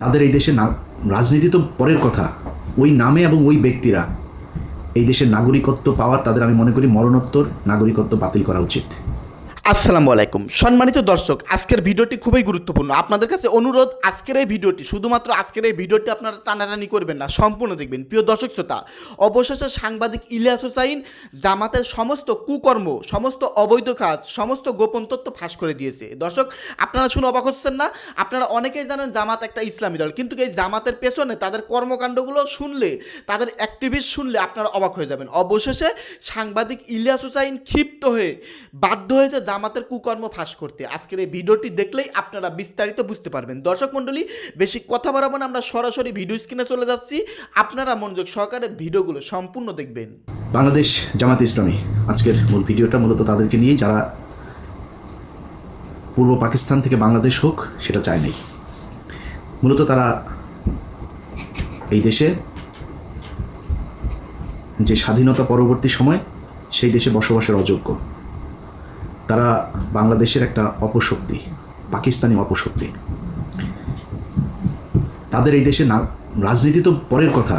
তাদের এই দেশে রাজনীতি তো পরের কথা। ওই নামে এবং ওই ব্যক্তিরা। এই দেশের নাগরিকত্ব পাওয়ার তাদের আমি মনে করি মরণোত্তর নাগরিকত্ব বাতিল করা উচিত। আসসালামু আলাইকুম। সম্মানিত দর্শক, আজকের ভিডিওটি খুবই গুরুত্বপূর্ণ। আপনাদের কাছে অনুরোধ, আজকের এই ভিডিওটি শুধুমাত্র আজকের এই ভিডিওটি আপনারা টানাটানি করবেন না, সম্পূর্ণ দেখবেন। প্রিয় দর্শক শ্রোতা, অবশেষে সাংবাদিক ইলিয়াস হোসাইন জামাতের সমস্ত কুকর্ম, সমস্ত অবৈধ কাজ, সমস্ত গোপন তথ্য ফাঁস করে দিয়েছে। দর্শক, আপনারা শুনে অবাক হচ্ছেন না? আপনারা অনেকেই জানেন জামাত একটা ইসলামী দল, কিন্তু এই জামাতের পেছনে তাদের কর্মকাণ্ডগুলো শুনলে, তাদের অ্যাক্টিভিস্ট শুনলে আপনারা অবাক হয়ে যাবেন। অবশেষে সাংবাদিক ইলিয়াস হোসাইন ক্ষিপ্ত হয়ে বাধ্য হয়েছে জামাতের কুকর্ম ফাঁস করতে। আজকের এই ভিডিওটি দেখলেই আপনারা বিস্তারিত বুঝতে পারবেন। দর্শক মণ্ডলী, বেশি কথা বাড়াবো না, আমরা সরাসরি ভিডিও স্ক্রিনে চলে যাচ্ছি। আপনারা মনোযোগ সহকারে ভিডিওগুলো সম্পূর্ণ দেখবেন। বাংলাদেশ জামাত ইসলামী, আজকের মূল ভিডিওটা মূলত তাদেরকে নিয়ে যারা পূর্ব পাকিস্তান থেকে বাংলাদেশ হোক, সেটা চায় নাই। মূলত তারা এই দেশে যে স্বাধীনতা পরবর্তী সময়, সেই দেশে বসবাসের অযোগ্য। তারা বাংলাদেশের একটা অপশক্তি, পাকিস্তানি অপশক্তি। তাদের এই দেশে না, রাজনীতি তো পরের কথা।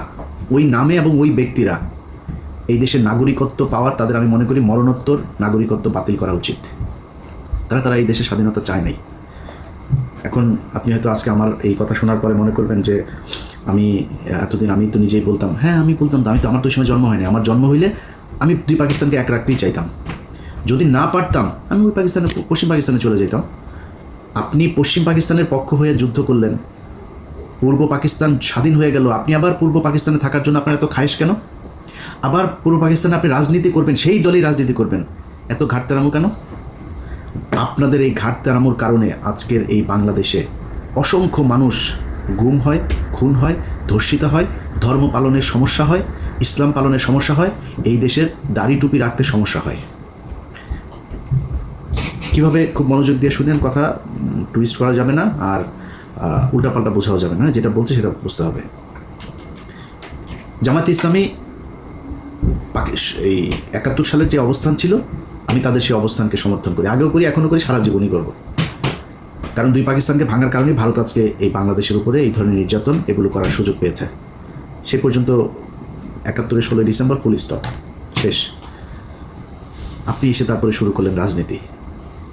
ওই নামে এবং ওই ব্যক্তিরা এই দেশের নাগরিকত্ব পাওয়ার তাদের আমি মনে করি মরণোত্তর নাগরিকত্ব বাতিল করা উচিত। তারা তারা এই দেশে স্বাধীনতা চায় নাই। এখন আপনি হয়তো আজকে আমার এই কথা শোনার পরে মনে করবেন যে আমি, এতদিন আমি তো নিজেই বলতাম হ্যাঁ আমি বলতাম আমি তো, আমার তো সময় জন্ম হয়নি। আমার জন্ম হইলে আমি দুই পাকিস্তানকে এক রাখতেই চাইতাম। যদি না পারতাম, আমি ওই পাকিস্তানে, পশ্চিম পাকিস্তানে চলে যেতাম। আপনি পশ্চিম পাকিস্তানের পক্ষ হয়ে যুদ্ধ করলেন। পূর্ব পাকিস্তান স্বাধীন হয়ে গেল। আপনি আবার পূর্ব পাকিস্তানে থাকার জন্য আপনার এত খায়েশ কেন? আবার পূর্ব পাকিস্তানে আপনি রাজনীতি করবেন, সেই দলই রাজনীতি করবেন। এত ঘাটতারামো কেন? আপনাদের এই ঘাটতারামোর কারণে আজকের এই বাংলাদেশে অসংখ্য মানুষ গুম হয়, খুন হয়, ধর্ষিত হয়, ধর্ম পালনের সমস্যা হয়, ইসলাম পালনের সমস্যা হয়, এই দেশের দাড়ি টুপি রাখতে সমস্যা হয়। কীভাবে খুব মনোযোগ দিয়ে শুনেন কথা টুইস্ট করা যাবে না আর উল্টাপাল্টা বোঝাও যাবে না, যেটা বলছে সেটা বুঝতে হবে। জামাতে ইসলামী এই একাত্তর সালের যে অবস্থান ছিল, আমি তাদের সেই অবস্থানকে সমর্থন করি। আগেও করি এখনও করি, সারা জীবনই করব। কারণ দুই পাকিস্তানকে ভাঙার কারণেই ভারত আজকে এই বাংলাদেশের উপরে এই ধরনের নির্যাতন এগুলো করার সুযোগ পেয়েছে। সে পর্যন্ত একাত্তরের ষোলোই ডিসেম্বর ফুল স্টপ শেষ। আপনি এসে তারপরে শুরু করলেন রাজনীতি।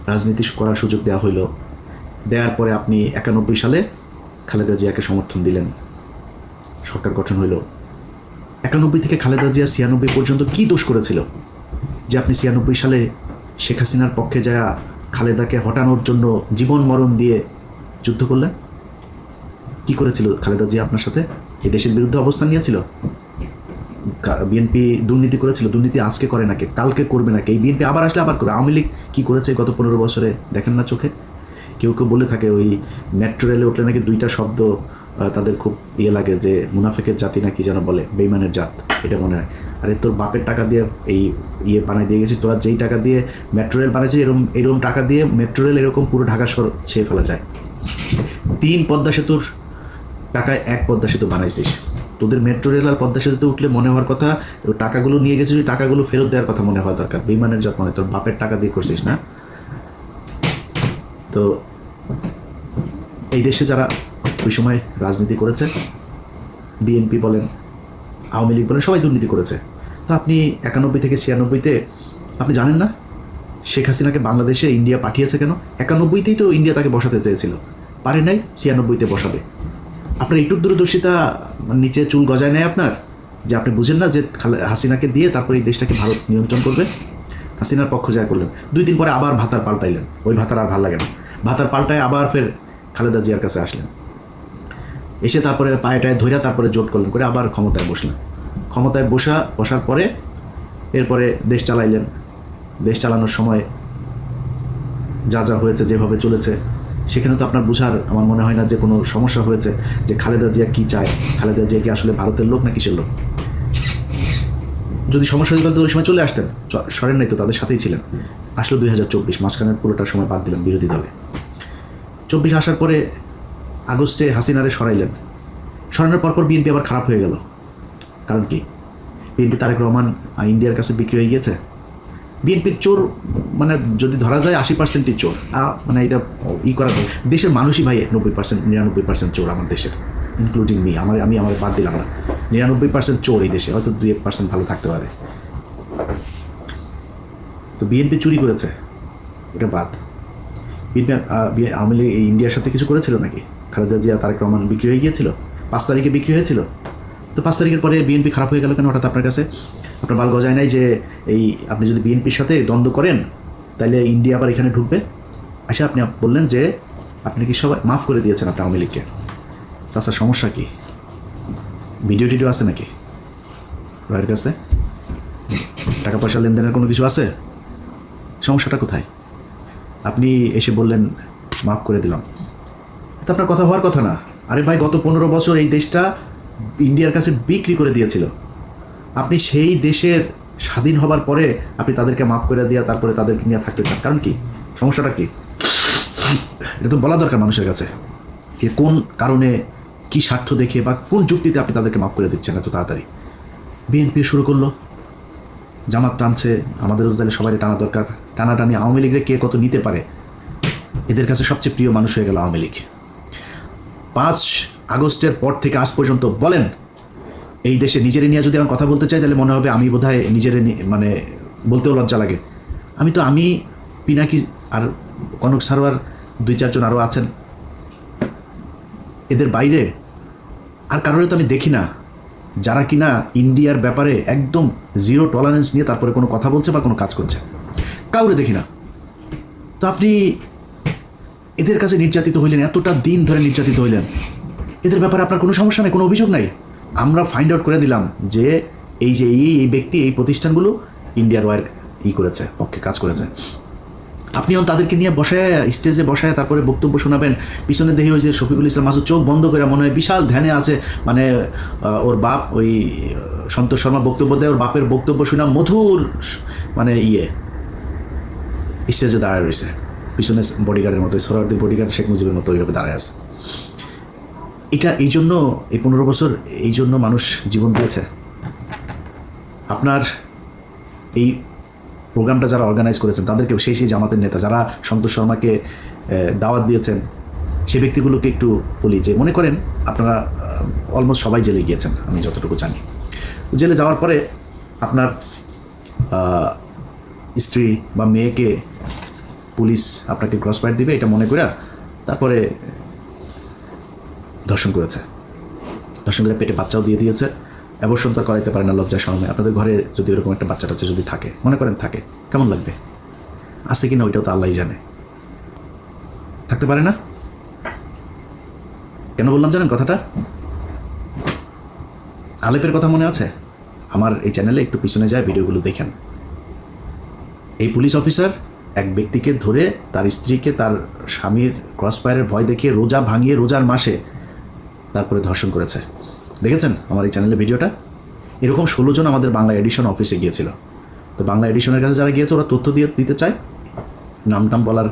রাজনীতি করার সুযোগ দেওয়া হইল। দেওয়ার পরে আপনি একানব্বই সালে খালেদা জিয়াকে সমর্থন দিলেন। সরকার গঠন হইল। একানব্বই থেকে খালেদা জিয়া ছিয়ানব্বই পর্যন্ত কি দোষ করেছিল? যে আপনি ছিয়ানব্বই সালে শেখ হাসিনার পক্ষে যা খালেদাকে হটানোর জন্য জীবন মরণ দিয়ে যুদ্ধ করলেন? কি করেছিল খালেদা জিয়া আপনার সাথে? এই দেশের বিরুদ্ধে অবস্থান নিয়েছিল? বিএনপি দুর্নীতি করেছিল, দুর্নীতি আজকে করে নাকি, কালকে করবে নাকি, এই বিএনপি আবার আসলে আবার করে আওয়ামী লীগ কী করেছে গত পনেরো বছরে, দেখেন না চোখে? কেউ কেউ বলে থাকে ওই মেট্রো রেলে উঠলে নাকি দুইটা শব্দ তাদের খুব ইয়ে লাগে যে মুনাফেকের জাতি নাকি যেন বলে, বেইমানের জাত, এটা মনে হয়। আরে তোর বাপের টাকা দিয়ে এই ইয়ে বানাই দিয়ে গেছিস, তোরা যেই টাকা দিয়ে মেট্রো রেল বানিয়েছিস এরকম এরকম টাকা দিয়ে মেট্রো রেল এরকম পুরো ঢাকা শহর ছেয়ে ফেলা যায়। তিন পদ্মা সেতুর টাকায় এক পদ্মা সেতু বানাইছিস। তোদের মেট্রো রেল আর পদ্মা সেতুতে উঠলে মনে হওয়ার কথা টাকাগুলো নিয়ে গেছিস টাকাগুলো ফেরত দেওয়ার কথা মনে হওয়া দরকার। বিমানের জাত মানে তোর বাপের টাকা দিয়ে করছিস না? তো এই দেশে যারা ওই সময় রাজনীতি করেছে, বিএনপি বলেন, আওয়ামী লীগ বলেন, সবাই দুর্নীতি করেছে। তো আপনি একানব্বই থেকে ছিয়ানব্বইতে, আপনি জানেন না শেখ হাসিনাকে বাংলাদেশে ইন্ডিয়া পাঠিয়েছে কেন? একানব্বইতেই তো ইন্ডিয়া তাকে বসাতে চেয়েছিল। পারে নাই, ছিয়ানব্বইতে বসাবে। আপনার এইটুক দূরদর্শিতা নিচে চুল গজায় নেয় আপনার? যে আপনি বুঝেন না যে হাসিনাকে দিয়ে তারপরে এই দেশটাকে ভারত নিয়ন্ত্রণ করবে? হাসিনার পক্ষ যায় করলেন। দুই দিন পরে আবার ভাতার পাল্টাইলেন। ওই ভাতার আর ভালো লাগে না। ভাতার পাল্টায় আবার ফের খালেদা জিয়ার কাছে আসলেন। এসে তারপরে পায়েটায় ধইরা তারপরে জোট করলেন, করে আবার ক্ষমতায় বসলেন। ক্ষমতায় বসা, বসার পরে এরপরে দেশ চালাইলেন। দেশ চালানোর সময় যা যা হয়েছে, যেভাবে চলেছে সেখানে তো আপনার বুঝার আমার মনে হয় না যে কোনো সমস্যা হয়েছে যে খালেদা জিয়া কী চায়, খালেদা জিয়া কি আসলে ভারতের লোক না কিসের লোক? যদি সমস্যা হতো তাহলে ওই সময় চলে আসতেন। সরেন নাই তো, তাদের সাথেই ছিলেন। আসলে দুই হাজার চব্বিশ, মাঝখানের পুরোটা সময় বাদ দিলেন বিরোধী দলে। চব্বিশ আসার পরে আগস্টে হাসিনারে সরাইলেন। সরানোর পরপর বিএনপি আবার খারাপ হয়ে গেল। কারণ কি? বিএনপি তারেক রহমান ইন্ডিয়ার কাছে বিক্রি হয়ে গিয়েছে। বিএনপির চোর মানে যদি ধরা যায় আশি পার্সেন্টই চোর। মানে এটা ই করা দেশের মানুষই ভাই নব্বই পার্সেন্ট নিরানব্বই পার্সেন্ট চোর আমার দেশের ইনক্লুডিং মি আমার, আমি আমার বাদ দিলাম না। নিরানব্বই পার্সেন্ট চোর এই দেশে, হয়তো দুই এক পার্সেন্ট ভালো থাকতে পারে। তো বিএনপি চুরি করেছে, এটা বাদ। বিএনপি আওয়ামী লীগ ইন্ডিয়ার সাথে কিছু করেছিল নাকি? খালেদা জিয়া, তারেক রহমান বিক্রি হয়ে গিয়েছিল? পাঁচ তারিখে বিক্রি হয়েছিল? তো পাঁচ তারিখের পরে বিএনপি খারাপ হয়ে গেল কেন হঠাৎ আপনার কাছে? আপনার বাল গজায় নাই যে এই আপনি যদি বিএনপির সাথে দ্বন্দ্ব করেন তাহলে ইন্ডিয়া আবার এখানে ঢুকবে? আচ্ছা আপনি বললেন যে আপনি কি সবাই মাফ করে দিয়েছেন আপনি আওয়ামী লীগকে। চাষার সমস্যা কি? ভিডিও টিডিও আছে নাকি? রয়ের কাছে? টাকা পয়সা লেনদেনের কোনো কিছু আছে? সমস্যাটা কোথায়? আপনি এসে বললেন, মাফ করে দিলাম। এটা আপনার কথা হওয়ার কথা না। আরে ভাই, গত পনেরো বছর এই দেশটা ইন্ডিয়ার কাছে বিক্রি করে দিয়েছিল। আপনি সেই দেশের স্বাধীন হবার পরে আপনি তাদেরকে মাফ করে দিয়া তারপরে তাদেরকে নিয়ে থাকতে চান। কারণ কি? সমস্যাটা কি? এটা তো বলা দরকার মানুষের কাছে এ কোন কারণে কি স্বার্থ দেখে বা কোন যুক্তিতে আপনি তাদেরকে মাফ করে দিচ্ছেন এত তাড়াতাড়ি। বিএনপি শুরু করল। জামাত টানছে আমাদেরও তাহলে সবাই টানা দরকার। টানাটানি আওয়ামী লীগের কে কত নিতে পারে? এদের কাছে সবচেয়ে প্রিয় মানুষ হয়ে গেল আওয়ামী লীগ। পাঁচ আগস্টের পর থেকে আজ পর্যন্ত বলেন, এই দেশে নিজের নিয়ে যদি আমি কথা বলতে চাই, তাহলে মনে হবে আমি বোধহয় নিজেরে নি- মানে বলতেও লজ্জা লাগে। আমি তো, আমি, পিনাকি আর কনক সারোয়ার দুই চারজন আরও আছেন। এদের বাইরে আর কারণে তো আমি দেখি না। যারা কিনা ইন্ডিয়ার ব্যাপারে একদম জিরো টলারেন্স নিয়ে তারপরে কোনো কথা বলছে বা কোনো কাজ করছে, কাউরে দেখি না। তো আপনি এদের কাছে নির্যাতিত হইলেন, এতটা দিন ধরে নির্যাতিত হইলেন। এদের ব্যাপারে আপনার কোনো সমস্যা নেই, কোনো অভিযোগ নাই। আমরা ফাইন্ড আউট করে দিলাম যে এই যে এই এই ব্যক্তি, এই প্রতিষ্ঠানগুলো ইন্ডিয়ার ওয়ার ই করেছে, পক্ষে কাজ করেছে। আপনিও তাদেরকে নিয়ে বসায় স্টেজে বসায়, তারপরে বক্তব্য শোনাবেন। পিছনে দেখে ওই যে শফিকুল ইসলাম মাসুদ চোখ বন্ধ করে মনে হয় বিশাল ধ্যানে আছে। মানে ওর বাপ ওই সন্তোষ শর্মা বক্তব্য দেয়, ওর বাপের বক্তব্য শোনা মধুর মানে ইয়ে স্টেজে দাঁড়ায় রয়েছে। পিছনে বডিগার্ডের মতো সোহরার্দি বডিগার্ড শেখ মুজিবের মতো ওইভাবে দাঁড়ায় আছে। এটা এই জন্য, এই পনেরো বছর এই জন্য মানুষ জীবন দিয়েছে। আপনার এই প্রোগ্রামটা যারা অর্গানাইজ করেছেন, তাদেরকেও সেই সেই জামাতের নেতা, যারা সন্তোষ শর্মাকে দাওয়াত দিয়েছেন, সে ব্যক্তিগুলোকে একটু বলি যে, মনে করেন আপনারা অলমোস্ট সবাই জেলে গিয়েছেন, আমি যতটুকু জানি। জেলে যাওয়ার পরে আপনার স্ত্রী বা মেয়েকে পুলিশ আপনাকে ক্রস ফায়ার দিবে, এটা মনে করে তারপরে ধর্ষণ করেছে। ধর্ষণ করে পেটে বাচ্চাও দিয়ে দিয়েছে। অবশ্যই তো করাইতে পারে না লজ্জা শরমে আপনাদের ঘরে যদি ওরকম একটা বাচ্চা টাচ্চা যদি থাকে, মনে করেন থাকে, কেমন লাগবে? আসতে কিনা ওইটাও তো আল্লাহই জানে। থাকতে পারে না? কেন বললাম জানেন কথাটা? আলেপের কথা মনে আছে? আমার এই চ্যানেলে একটু পিছনে যায়, ভিডিওগুলো দেখেন। এই পুলিশ অফিসার এক ব্যক্তিকে ধরে তার স্ত্রীকে তার স্বামীর ক্রস ফায়ারের ভয় দেখিয়ে রোজা ভাঙিয়ে রোজার মাসে তারপরে ধর্ষণ করেছে। দেখেছেন আমার এই চ্যানেলের ভিডিওটা এরকম ষোলো জন আমাদের বাংলা এডিশন অফিসে গিয়েছিল। তো বাংলা এডিশনের কাছে যারা গিয়েছে, ওরা তথ্য দিয়ে দিতে চায়। নাম টাম বলার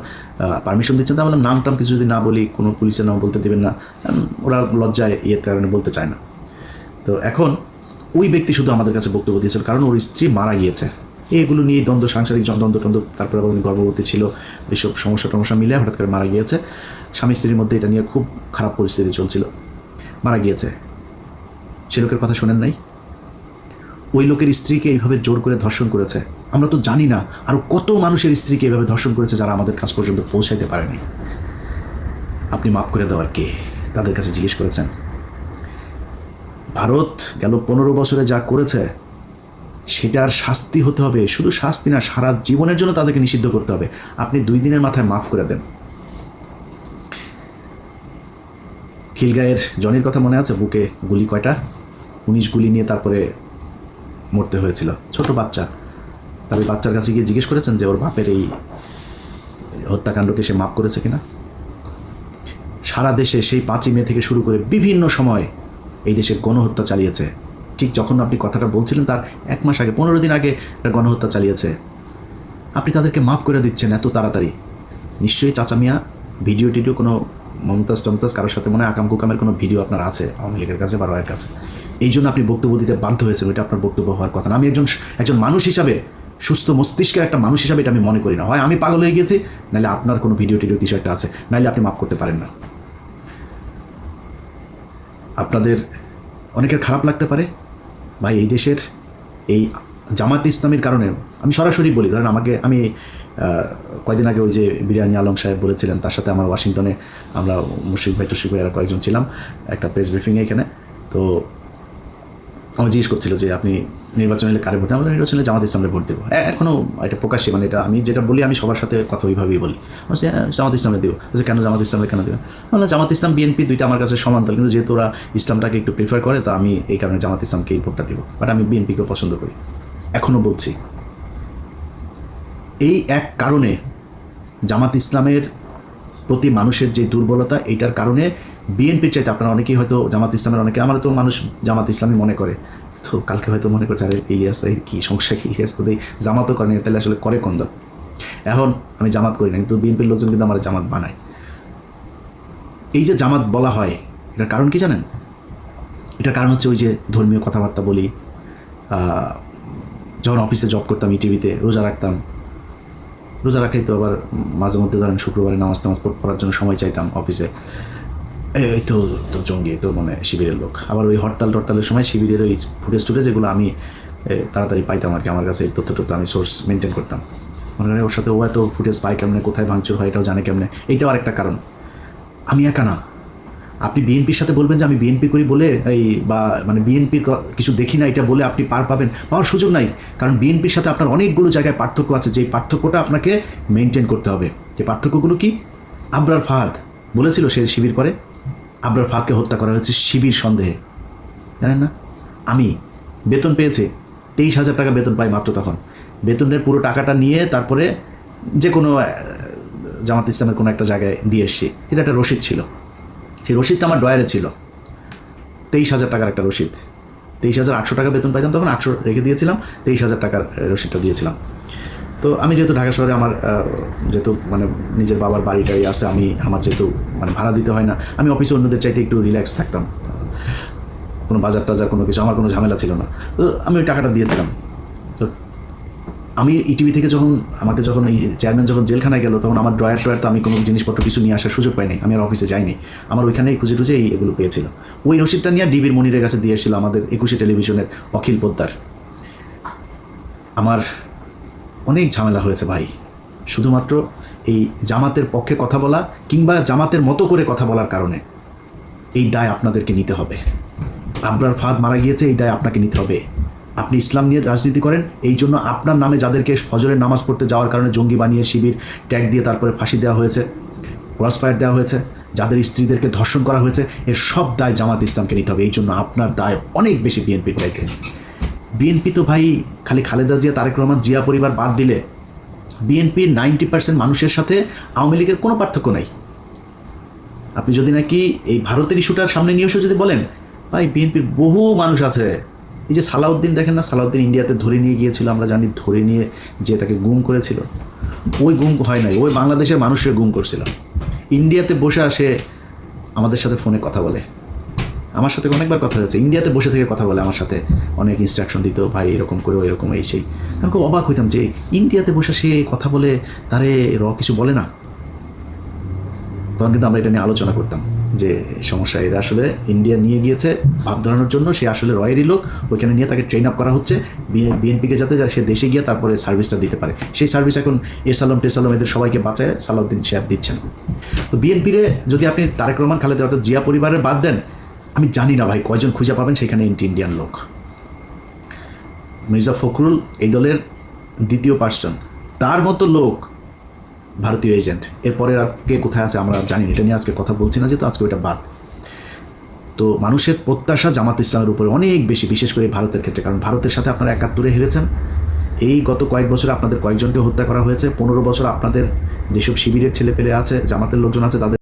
পারমিশন দিচ্ছেন। তা বললাম নাম টাম কিছু যদি না বলি, কোনো পুলিশের নাম বলতে দেবেন না। ওরা লজ্জায় ইয়ের কারণে বলতে চায় না। তো এখন ওই ব্যক্তি শুধু আমাদের কাছে বক্তব্য দিয়েছিল, কারণ ওর স্ত্রী মারা গিয়েছে। এগুলো নিয়ে দ্বন্দ্ব, সাংসারিক দ্বন্দ্ব টন্দ্ব, তারপরে আবার গর্ভবতী ছিল। এইসব সমস্যা টমস্যা মিলে হঠাৎ করে মারা গিয়েছে। স্বামী স্ত্রীর মধ্যে এটা নিয়ে খুব খারাপ পরিস্থিতি চলছিল। মারা গিয়েছে। সে লোকের কথা শোনেন নাই? ওই লোকের স্ত্রীকে এইভাবে জোর করে ধর্ষণ করেছে। আমরা তো জানি না আরও কত মানুষের স্ত্রীকে এভাবে ধর্ষণ করেছে যারা আমাদের কাছ পর্যন্ত পৌঁছাইতে পারেনি। আপনি মাফ করে দেওয়ার কে তাদের কাছে জিজ্ঞেস করেছেন? ভারত গেল পনেরো বছরে যা করেছে, সেটার শাস্তি হতে হবে। শুধু শাস্তি না, সারা জীবনের জন্য তাদেরকে নিষিদ্ধ করতে হবে। আপনি দুই দিনের মাথায় মাফ করে দেন। খিলগাঁয়ের জনির কথা মনে আছে? বুকে গুলি কয়টা? উনিশ গুলি নিয়ে তারপরে মরতে হয়েছিল। ছোট বাচ্চা। তবে বাচ্চার কাছে গিয়ে জিজ্ঞেস করেছেন যে ওর বাপের এই হত্যাকাণ্ডকে সে মাফ করেছে কিনা? সারা দেশে সেই পাঁচই মে থেকে শুরু করে বিভিন্ন সময় এই দেশে গণহত্যা চালিয়েছে। ঠিক যখন আপনি কথাটা বলছিলেন তার এক মাস আগে, পনেরো দিন আগে গণহত্যা চালিয়েছে। আপনি তাদেরকে মাফ করে দিচ্ছেন এত তাড়াতাড়ি। নিশ্চয়ই চাচা মিয়া ভিডিও টিডিও কোনো মমতাজ টমতাজ কারোর সাথে মনে হয় আকাম কুকামের কোনো ভিডিও আপনার আছে আওয়ামী লীগের কাছে বা রয়ের কাছে। এই জন্য আপনি বক্তব্য দিতে বাধ্য হয়েছেন, ওইটা আপনার বক্তব্য হওয়ার কথা না। আমি একজন একজন মানুষ হিসাবে, সুস্থ মস্তিষ্কের একটা মানুষ হিসাবে এটা আমি মনে করি না। হয় আমি পাগল হয়ে গেছি নাহলে আপনার কোনো ভিডিও টিডিও কিছু একটা আছে। নাহলে আপনি মাফ করতে পারেন না। আপনাদের অনেকের খারাপ লাগতে পারে ভাই এই দেশের এই জামাত ইসলামের কারণে, আমি সরাসরি বলি, ধরেন আমাকে, আমি কয়দিন আগে ওই যে বিরিয়ানি আলম সাহেব বলেছিলেন তার সাথে আমার ওয়াশিংটনে আমরা মুশিক ভাই টুশিক ভাই আর কয়েকজন ছিলাম একটা প্রেস ব্রিফিংয়ে এখানে। তো আমার জিজ্ঞেস করছিল যে আপনি নির্বাচন হলে কারে ভোট আমরা নির্বাচনে জামাত ইসলামে ভোট দেবো। এখনও এটা প্রকাশ্যে মানে এটা আমি যেটা বলি আমি সবার সাথে কথা ওইভাবেই বলি। বলছি, হ্যাঁ, জামাত ইসলামে দেবো। বলছে কেন জামাত ইসলামে কেন দেবো? মানে জামাত ইসলাম বিএনপি দুইটা আমার কাছে সমান্তরাল কিন্তু যেহেতু ওরা ইসলামটাকে একটু প্রিফার করে তো আমি এই কারণে জামাত ইসলামকেই ভোটটা দিব। বাট আমি বিএনপিকেও পছন্দ করি। এখনও বলছি এই এক কারণে জামাত ইসলামের প্রতি মানুষের যে দুর্বলতা এটার কারণে বিএনপির চাইতে আপনারা অনেকেই হয়তো জামাত ইসলামের অনেকে আমার তো মানুষ জামাত ইসলামী মনে করে। তো কালকে হয়তো মনে করছে আরে ইলিয়াস, এই কী সমস্যা কি? ইলিয়াস তো জামাতও করে তাহলে আসলে করে কোন দল? এখন আমি জামাত করি না, কিন্তু বিএনপির লোকজন কিন্তু আমার জামাত বানায়। এই যে জামাত বলা হয়, এটার কারণ কি জানেন? এটার কারণ হচ্ছে ওই যে ধর্মীয় কথাবার্তা বলি যখন অফিসে জব করতাম ইটিভিতে রোজা রাখতাম রোজা রাখাই তো আবার মাঝে মধ্যে ধরেন শুক্রবারে নামাজ টামাজ পড়- পড়ার জন্য সময় চাইতাম অফিসে এই তো তো জঙ্গি তো মানে শিবিরের লোক। আবার ওই হরতাল টরতালের সময় শিবিরের ওই ফুটেজ টুটে যেগুলো আমি তাড়াতাড়ি পাইতাম আর কি। আমার কাছে এই তথ্য টথ্য আমি সোর্স মেনটেন করতাম। মনে করেন ওর সাথে ও এত ফুটেজ পায় কেমনে, কোথায় ভাঙচুর হয় এটাও জানে কেমনে। এইটাও আরেকটা কারণ। আমি একা না। আপনি বিএনপির সাথে বলবেন যে আমি বিএনপি করি বলে এই বা মানে বিএনপির কিছু দেখি না, এটা বলে আপনি পার পাবেন, পাওয়ার সুযোগ নাই। কারণ বিএনপির সাথে আপনার অনেকগুলো জায়গায় পার্থক্য আছে, যেই পার্থক্যটা আপনাকে মেনটেন করতে হবে। যে পার্থক্যগুলো কি? আবরার ফাহাদ বলেছিল সে শিবির করে, আবরার ফাহাদকে হত্যা করা হয়েছে শিবির সন্দেহে। জানেন না? আমি বেতন পেয়েছি, তেইশ হাজার টাকা বেতন পাই মাত্র তখন। বেতনের পুরো টাকাটা নিয়ে তারপরে যে কোনো জামাত ইসলামের কোনো একটা জায়গায় দিয়ে এসছি। এটা একটা রসিদ ছিল। সেই রসিদটা আমার ডয়ারে ছিল। তেইশ হাজার টাকার একটা রসিদ। তেইশ হাজার আটশো টাকা বেতন পাইতাম তখন, আটশো রেখে দিয়েছিলাম, তেইশ হাজার টাকার রসিদটা দিয়েছিলাম। তো আমি যেহেতু ঢাকা শহরে আমার যেহেতু মানে নিজের বাবার বাড়িটাই আছে, আমি আমার যেহেতু মানে ভাড়া দিতে হয় না, আমি অফিসে অন্যদের চাইতে একটু রিল্যাক্স থাকতাম। কোনো বাজার টাজার কোনো কিছু, আমার কোনো ঝামেলা ছিল না। তো আমি ওই টাকাটা দিয়েছিলাম। আমি ইটিভি থেকে যখন, আমাকে যখন এই চেয়ারম্যান যখন জেলখানায় গেল, তখন আমার ড্রয়ার ট্রয়ার তো আমি কোনো জিনিসপত্র কিছু নিয়ে আসার সুযোগ পাইনি। আমি আর অফিসে যাইনি। আমার ওইখানেই খুঁজে টুজে এই এগুলো পেয়েছিল। ওই রসিদটা নিয়ে ডিবির মনিরের কাছে দিয়ে এসেছিল আমাদের একুশে টেলিভিশনের অখিল পোদ্দার। আমার অনেক ঝামেলা হয়েছে ভাই। শুধুমাত্র এই জামাতের পক্ষে কথা বলা কিংবা জামাতের মতো করে কথা বলার কারণে এই দায় আপনাদেরকে নিতে হবে। আবরার ফাঁদ মারা গিয়েছে, এই দায় আপনাকে নিতে হবে। আপনি ইসলাম নিয়ে রাজনীতি করেন, এই জন্য আপনার নামে যাদেরকে ফজরের নামাজ পড়তে যাওয়ার কারণে জঙ্গি বানিয়ে শিবির, ট্যাগ দিয়ে তারপরে ফাঁসি দেওয়া হয়েছে, ক্রস ফায়ার দেওয়া হয়েছে, যাদের স্ত্রীদেরকে ধর্ষণ করা হয়েছে, এর সব দায় জামাত ইসলামকে নিতে হবে, এই জন্য আপনার দায় অনেক বেশি বিএনপির চাইতে। বিএনপি তো ভাই, খালি খালেদা জিয়া, তারেক রহমান, জিয়া পরিবার বাদ দিলে বিএনপির নাইনটি পার্সেন্ট মানুষের সাথে আওয়ামী লীগের কোনো পার্থক্য নাই। আপনি যদি নাকি এই ভারতের ইস্যুটার সামনে নিয়ে এসে যদি বলেন, ভাই, বিএনপির বহু মানুষ আছে এই যে সালাউদ্দিন দেখেন না, সালাউদ্দিন ইন্ডিয়াতে ধরে নিয়ে গিয়েছিল, আমরা জানি ধরে নিয়ে যে তাকে গুম করেছিল। ওই গুম হয় নাই, ওই বাংলাদেশের মানুষের গুম করছিল। ইন্ডিয়াতে বসে আসে, আমাদের সাথে ফোনে কথা বলে। আমার সাথে অনেকবার কথা হয়েছে, ইন্ডিয়াতে বসে থেকে কথা বলে আমার সাথে। অনেক ইনস্ট্রাকশন দিত, ভাই, এরকম করে, এরকম এই সেই। আমি খুব অবাক হইতাম যে, ইন্ডিয়াতে বসে সে কথা বলে তারে র কিছু বলে না? তখন কিন্তু আমরা এটা নিয়ে আলোচনা করতাম। যে সমস্যা এরা আসলে ইন্ডিয়া নিয়ে গিয়েছে ভাব ধরানোর জন্য, সে আসলে রয়েরই লোক, ওইখানে নিয়ে তাকে ট্রেন আপ করা হচ্ছে। বিএনপিকে যাতে সে দেশে গিয়ে তারপরে সার্ভিসটা দিতে পারে। সেই সার্ভিস এখন এসালম টেসালম এদের সবাইকে বাঁচায়, সালাউদ্দিন সাহেব দিচ্ছেন। তো বিএনপিরে যদি আপনি তারেক রহমান, খালেদা অর্থাৎ জিয়া পরিবারের বাদ দেন, আমি জানি না ভাই কয়জন খুঁজে পাবেন সেখানে ইন্ডিয়ান লোক। মির্জা ফখরুল এই দলের দ্বিতীয় পার্সন তার মতো লোক ভারতীয় এজেন্ট। এরপরে আর কে কোথায় আছে আমরা জানি এটা নিয়ে আজকে কথা বলছি না, যেহেতু আজকে ওইটা বাদ। তো মানুষের প্রত্যাশা জামাত ইসলামের উপরে অনেক বেশি, বিশেষ করে ভারতের ক্ষেত্রে। কারণ ভারতের সাথে আপনারা একাত্তরে হেরেছেন। এই গত কয়েক বছরে আপনাদের কয়েকজনকে হত্যা করা হয়েছে। পনেরো বছর আপনাদের যেসব শিবিরের ছেলে পেলে আছে, জামাতের লোকজন আছে, তাদের